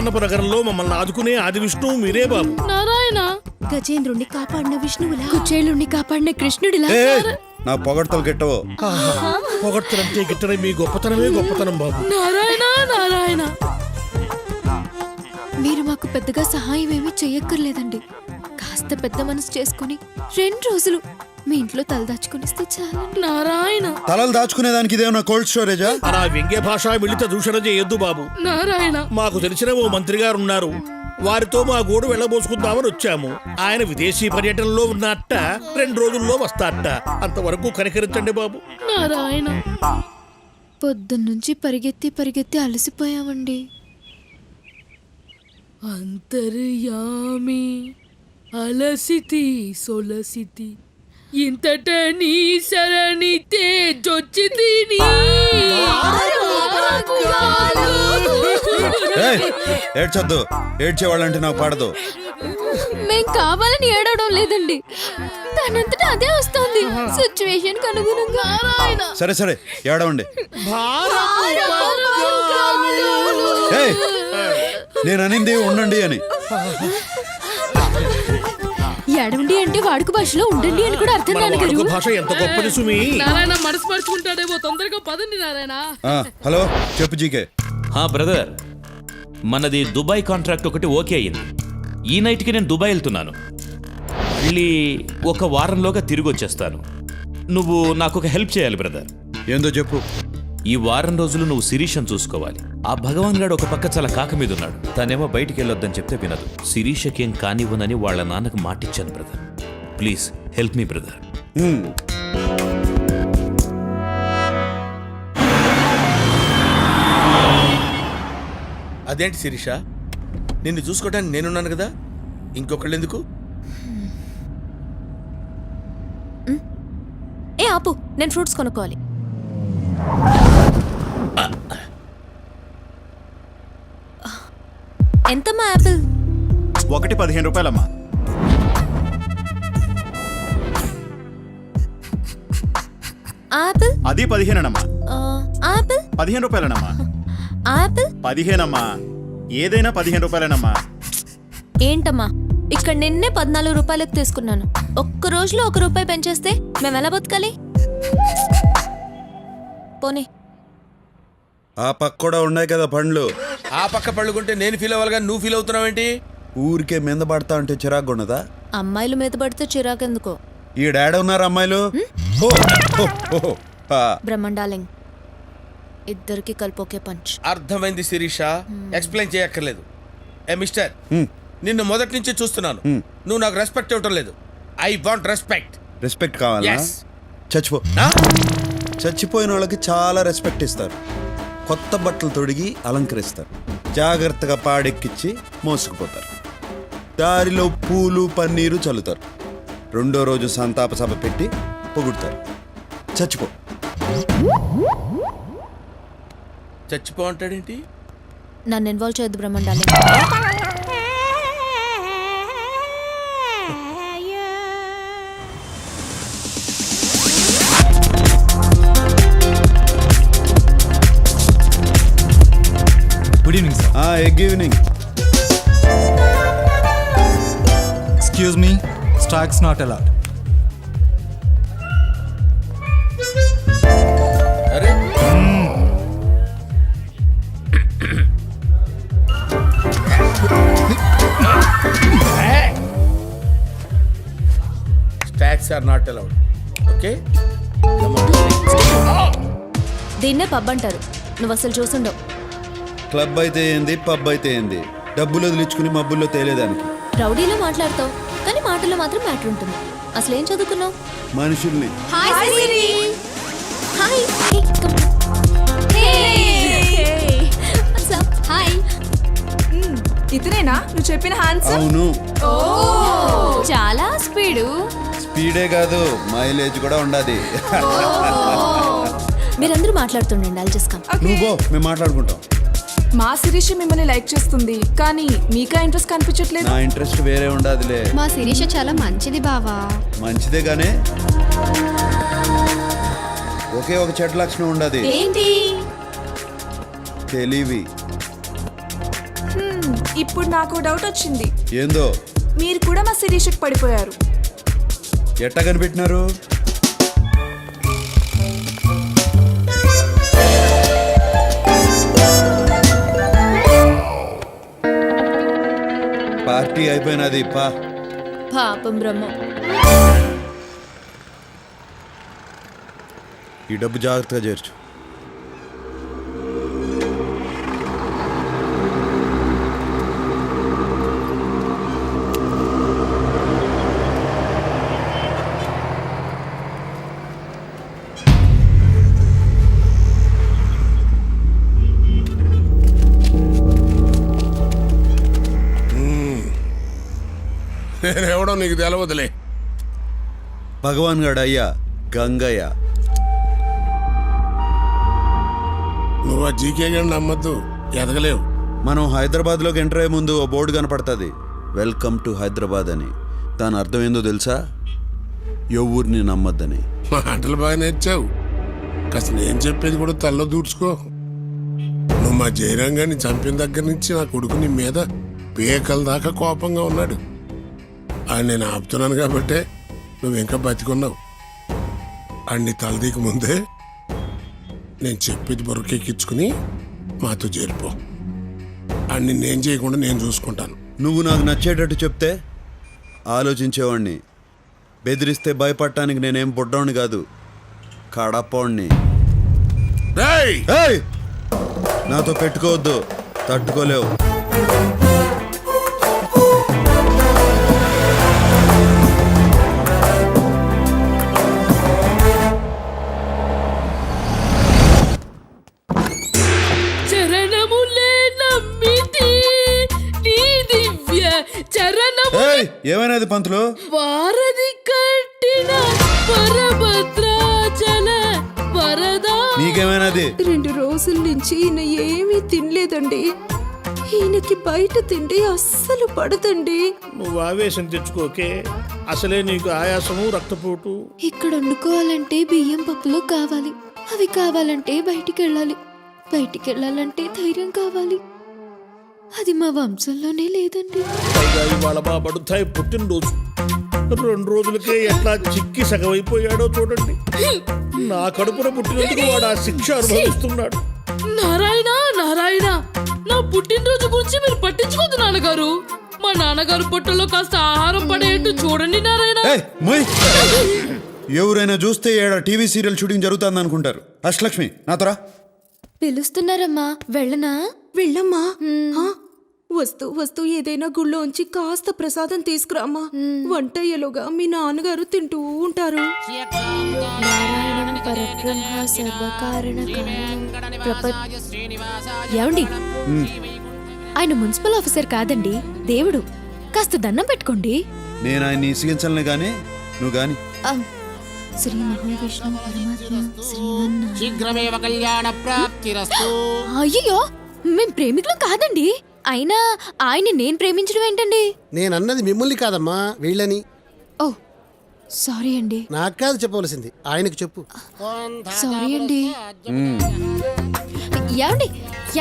నగరంలో మమ్మల్ని ఆదుకునే ఆది విష్ణువు మీరే బాబు. నారాయణ! గజేంద్రుణ్ణి కాపాడిన విష్ణువులా? కుచేలుణ్ణి కాపాడిన కృష్ణుడిలా? నా పొగడ్తలు గిట్టవు. పొగడ్తలంటే గిట్టని మీ గొప్పతనమే గొప్పతనం బాబు. నారాయణ నారాయణ! మీరు మాకు పెద్దగా సహాయం ఏమీ చెయ్యక్కర్లేదండి. కాస్త పెద్ద మనసు చేసుకుని రెండు రోజులు మీ ఇంట్లో తలదాచుకునిస్తే చాలండి. నారాయణ. తలలు దాచుకునేదానికి ఇదేమన్నా కోల్డ్ స్టోరేజా అలా వ్యంగ్య భాష మిళిత దూషణ చేయొద్దు బాబు. నారాయణ. మాకు తెలిసిన ఓ మంత్రి గారు ఉన్నారు వారితో మా గోడు వెళ్ళబోసుకుందామని వచ్చాము. ఆయన విదేశీ పర్యటనలో ఉన్నట్ట రెండు రోజుల్లో వస్తారట. అంతవరకు కనికరించండి బాబు. నారాయణ. పొద్దున్నుంచి పరిగెత్తి పరిగెత్తి అలసిపోయామండి. అంతర్యామి అలసితి సొలసితి. ఇంతట నీ శరణి తేజొచ్చితి నీ. ఏయ్, ఏడ్చొద్దు. ఏడ్చేవాళ్ళంటే నాకు పడదు. మేం కావాలని ఏడవడం లేదండి. దానంతటా అదే వస్తుంది. సిచ్యువేషన్ అనుగుణంగా. సరే సరే ఏడవండి. నేను అనింది ఉండండి అని. ఏడవండి అంటే వాడుక భాషలో ఉండండి అని కూడా అర్థం మన నాన్నగారు వాడుక భాష ఎంత గొప్పది సుమి. నారాయణ మనసు మర్చుకుంటాడేమో తొందరగా పదండి నారాయణ. ఆ, హలో చెప్పు జీకే. హా బ్రదర్. మనది దుబాయ్ కాంట్రాక్ట్ ఒకటి ఓకే అయింది. ఈ నైట్కి నేను దుబాయ్ వెళ్తున్నాను. మళ్ళీ ఒక వారంలోగా తిరిగి వచ్చేస్తాను నువ్వు నాకు ఒక హెల్ప్ చేయాలి బ్రదర్. ఏందో చెప్పు. ఈ వారం రోజులు నువ్వు శిరీషను చూసుకోవాలి. ఆ భగవాన్ గాడు ఒక పక్క చాలా కాక మీద ఉన్నాడు. తనేమో బయటికి వెళ్ళొద్దని చెప్తే వినదు. శిరీషకేం కానివ్వనని వాళ్ళ నాన్నకు మాటిచ్చాను brother please help me brother అదేంటి శిరీష? నిన్ను చూసుకోవడానికి నేనున్నాను కదా? ఇంకొకళ్ళు ఎందుకు ఏ ఆపు నేను ఫ్రూట్స్ కొనుక్కోవాలి. ఎంతమ్మా యాపిల్ ఒకటి పదిహేను రూపాయలమ్మా. ఆపిల్? అది పదిహేనమ్మా ఆ, ఆపిల్? పదిహేను రూపాయలనమ్మా. ఆపిల్? పదిహేనమ్మా. ఏదైనా పదిహేను రూపాయలనమ్మా. ఏంటమ్మా? ఇక్కడ నిన్నే పద్నాలుగు రూపాయలకు తీసుకున్నాను. ఒక్క రోజులో ఒక రూపాయి పెంచేస్తే మేము ఎలా బతకాలి? పోనీ. ఆ పక్క కూడా ఉన్నాయి కదా పండ్లు. ఆ పక్క పళ్ళుకుంటే నేను ఫీల్ అవ్వాలిగా నువ్వు ఫీల్ అవుతున్నావేంటి? ఊరికే మీద పడతా అంటే చిరాకు ఉన్నదా అమ్మాయిలు మీద పడితే చిరాకెందుకో? ఈ డాడ్ ఉన్నారు అమ్మాయిలు? ఓ, ఓ, ఓ, ఆ, బ్రహ్మండాలింగ్ ఇద్దరికి కలిపి ఒకే పంచ్. అర్థమైంది శిరీష. ఎక్స్ప్లెయిన్ చేయక్కర్లేదు. ఏ మిస్టర్ హ్మ్. నిన్ను మొదటి నుంచి చూస్తున్నాను. నువ్వు నాకు రెస్పెక్ట్ ఇవ్వటం లేదు. ఐ వాంట్ రెస్పెక్ట్ రెస్పెక్ట్ కావాలా? Yes. చచ్చిపో. చచ్చిపోయిన వాళ్ళకి చాలా రెస్పెక్ట్ ఇస్తారు. కొత్త బట్టలు తొడిగి అలంకరిస్తారు. జాగ్రత్తగా పాడెక్కిచ్చి మోసుకుపోతారు. దారిలో పూలు పన్నీరు చల్లుతారు. రెండో రోజు సంతాప సభ పెట్టి పొగుడతారు. చచ్చిపో. చచ్చిపో అంటాడేంటి? నన్ను ఇన్వాల్వ్ చేయొద్దు బ్రహ్మండాలింగ్ egg evening excuse me stocks not allowed అరే stocks are not allowed okay దీన్నే పబ్ అంటారు నువ్వు అసలు చూసుండవు క్లబ్ అయితే ఏంది పబ్ అయితే ఏంది? డబ్బులు వదిలించుకుని మబ్బుల్లో తేలేదానికి. రౌడీలో మాట్లాడతావు కానీ మాటల్లో మాత్రం మ్యాటర్ ఉంటుంది. అసలు ఏం చదువుకున్నావు? మనుషుల్ని. హాయ్ హాయ్ హాయ్ ఇతనేనా? నువ్వు చెప్పిన హ్యాండ్స్ అవును. చాలా స్పీడు. స్పీడే కాదు మైలేజ్ కూడా ఉండాది. మీరందరూ మాట్లాడుతుండండి అల్ జస్ట్ కమ్ నువ్వు పో మేము మాట్లాడుకుంటాం. మా శిరీష మిమ్మల్ని లైక్ చేస్తుంది కానీ మీకా ఇంట్రెస్ట్ కనిపించట్లేదు? నా ఇంట్రెస్ట్ వేరే ఉండాదిలే. మా శిరీష చాలా మంచిది బావా. మంచిదే గానే ఒకే ఒక చెడ్డ లక్షణం ఉండదు. ఏంటి? తెలివి. హ్మ్, ఇప్పుడు నాకు డౌట్ వచ్చింది. ఏందో? మీరు కూడా మా శిరీషకి పడిపోయారు. ఎట్ట కనిపెట్టినారు? పార్టీ అయిపోయినది పా. పాపం బ్రహ్మ. ఈ డబ్బు జాగ్రత్తగా చేర్చు. నేనెవడో నీకు తెలవదులే. భగవాన్ గడ అయ్యా గంగయ్య. నువ్వు ఆ జీకే గండి నమ్మద్దు ఎదగలేవు. మనం హైదరాబాద్లోకి ఎంటర్ అయ్యే ముందు ఓ బోర్డు కనపడుతుంది. వెల్కమ్ టు హైదరాబాద్ అని. దాని అర్థం ఏందో తెలుసా? ఎవరిని నమ్మద్దని. మాటలు బాగా నేర్చావు. కాస్త నేను చెప్పేది కూడా తల్లో దూడ్చుకో నువ్వు మా జయరంగాన్ని చంపిన దగ్గర నుంచి నా కొడుకు నీ మీద పేకల దాకా కోపంగా ఉన్నాడు. ఆయన నేను ఆపుతున్నాను కాబట్టే నువ్వు ఇంకా బతికున్నావు. అన్ని తలదీక ముందే నేను చెప్పేది బొరకెక్కించుకుని మాతో చేరిపో. అన్ని నేను చేయకుండా నేను చూసుకుంటాను. నువ్వు నాకు నచ్చేటట్టు చెప్తే ఆలోచించేవాడిని బెదిరిస్తే భయపడటానికి నేనేం బుడ్డోని కాదు ఏయ్! నాతో పెట్టుకోవద్దు తట్టుకోలేవు. చరణములే నమ్మితి. నీ దివ్య చరణము ఏయ్ ఏమైనది పంతులు? వారధి కట్టిన వరభద్రాచల వరదా. నీకేమైనది? రెండు రోజుల నుంచి ఈయన ఏమీ తినలేదండి. ఈయనకి బయట తిండి అస్సలు పడదండి. నువ్వు ఆవేశం తెచ్చుకోకే. అసలే నీకు ఆయాసము రక్తపోటు. ఇక్కడ వండుకోవాలంటే బియ్యం పప్పులు కావాలి. అవి కావాలంటే బయటికి వెళ్ళాలి. బయటికి వెళ్ళాలంటే ధైర్యం కావాలి. అది మా వంశంలోనే లేదండి. పైగా ఇవాళ మా బడుతాయి పుట్టినరోజు. రెండు రోజులకే ఎట్లా చిక్కి సగమైపోయాడో చూడండి. నా కడుపున పుట్టినందుకు వాడు ఆ శిక్ష అనుభవిస్తున్నాడు. నారాయణ నారాయణ నా పుట్టినరోజు గురించి మీరు పట్టించుకోదు నాన్నగారు. మా నాన్నగారు పొట్టలో కాస్త ఆహారం పడేట్టు చూడండి నారాయణ. ఎవరైనా చూస్తే ఏడ టీవీ సీరియల్ షూటింగ్ జరుగుతుంది అనుకుంటారు అష్టలక్ష్మి నాతోరా పిలుస్తున్నారమ్మా. వెళ్ళనా? వెళ్ళమ్మా. ఆ, వస్తూ వస్తూ ఏదైనా గుళ్ళో ఉంచి కాస్త ప్రసాదం తీసుకురామ్మా. వంట అయ్యేలోగా మీ నాన్నగారు తింటూ ఉంటారు. నారాయణం పరబ్రహ్మ సర్వకారణ ఏమండి? ఆయన మున్సిపల్ ఆఫీసర్ కాదండి దేవుడు. కాస్త దండం పెట్టుకోండి. నేను ఆయన్ని ఇసిగించలనే కానీ నువ్వు ఆ, శ్రీ మహావిష్ణు పరమాత్మ శ్రీమన్నారాయణ శీఘ్రమేవ కళ్యాణ ప్రాప్తిరస్తు అయ్యో మేం ప్రేమికులం కాదండి. అయినా ఆయన్ని నేను ప్రేమించడం ఏంటండి? నేనన్నది మిమ్మల్ని కాదమ్మా వీళ్ళని. ఓ సారీ అండి. నాకు కాదు చెప్పవలసింది ఆయనకు చెప్పు. సారీ అండి. ఏమండి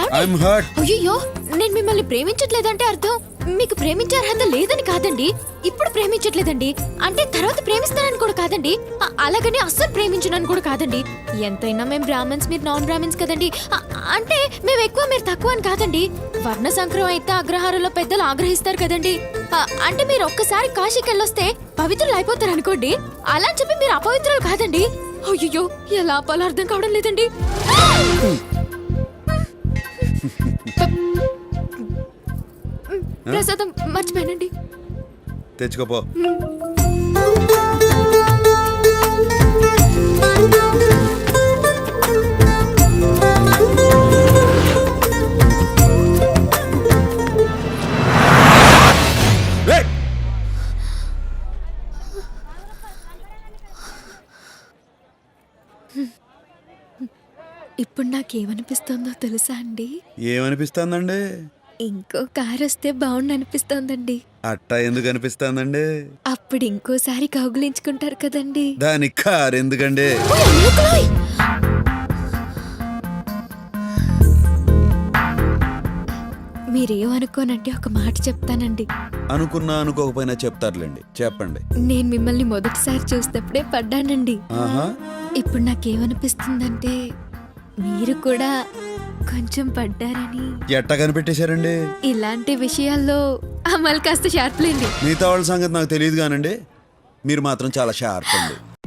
ఏమండి? అయ్యో నేను మిమ్మల్ని ప్రేమించట్లేదంటే అర్థం? మీకు ప్రేమించే అర్హత లేదని కాదండి. ఇప్పుడు ప్రేమించట్లేదండి. అంటే తర్వాత ప్రేమిస్తానని కూడా కాదండి. అ- అలాగని అస్సలు ప్రేమించనని కూడా కాదండి. ఎంతైనా మేము బ్రాహ్మణ్స్ మీరు నాన్ బ్రాహ్మణ్స్ కదండి. అ- అంటే మేము ఎక్కువ మీరు తక్కువ అని కాదండి. వర్ణ సంక్రమం అయితే అగ్రహారంలో పెద్దలు ఆగ్రహిస్తారు కదండి. అ- అంటే మీరు ఒక్కసారి కాశీకి వెళ్ళొస్తే పవిత్రులు అయిపోతారు అనుకోండి. అలా అని చెప్పి మీరు అపవిత్రులు కాదండి. అయ్యో ఎలా ఆపాలో అర్థం కావడం లేదండి. ప్రసాదం మర్చిపోయానండి. తెచ్చుకోపో! ఇప్పుడు నాకేమనిపిస్తుందో తెలుసా అండి? ఏమనిపిస్తుందండి? ఇంకో కార్ వస్తే బాగుండు అనిపిస్తోందండి అట్టా ఎందుకు అనిపిస్తుందండి? అప్పుడు ఇంకోసారి కౌగులించుకుంటారు కదండి. దాని కారు ఎందుకండి! మీరేమనుకోనంటే ఒక మాట చెప్తానండి. అనుకున్నా అనుకోకపోయినా చెప్తారులేండి. చెప్పండి. నేను మిమ్మల్ని మొదటిసారి చూసినప్పుడే పడ్డానండి. ఆహా. ఇప్పుడు నాకేమనిపిస్తుందంటే మీరు కూడా కొంచెం పడ్డారని. ఎట్టా కనిపెట్టేశారండి? ఇలాంటి విషయాల్లో అమలు కాస్త షార్ప్లేండి మిగతా వాళ్ళ సంగతి నాకు తెలియదు కానండి. మీరు మాత్రం చాలా షార్ప్ అండి.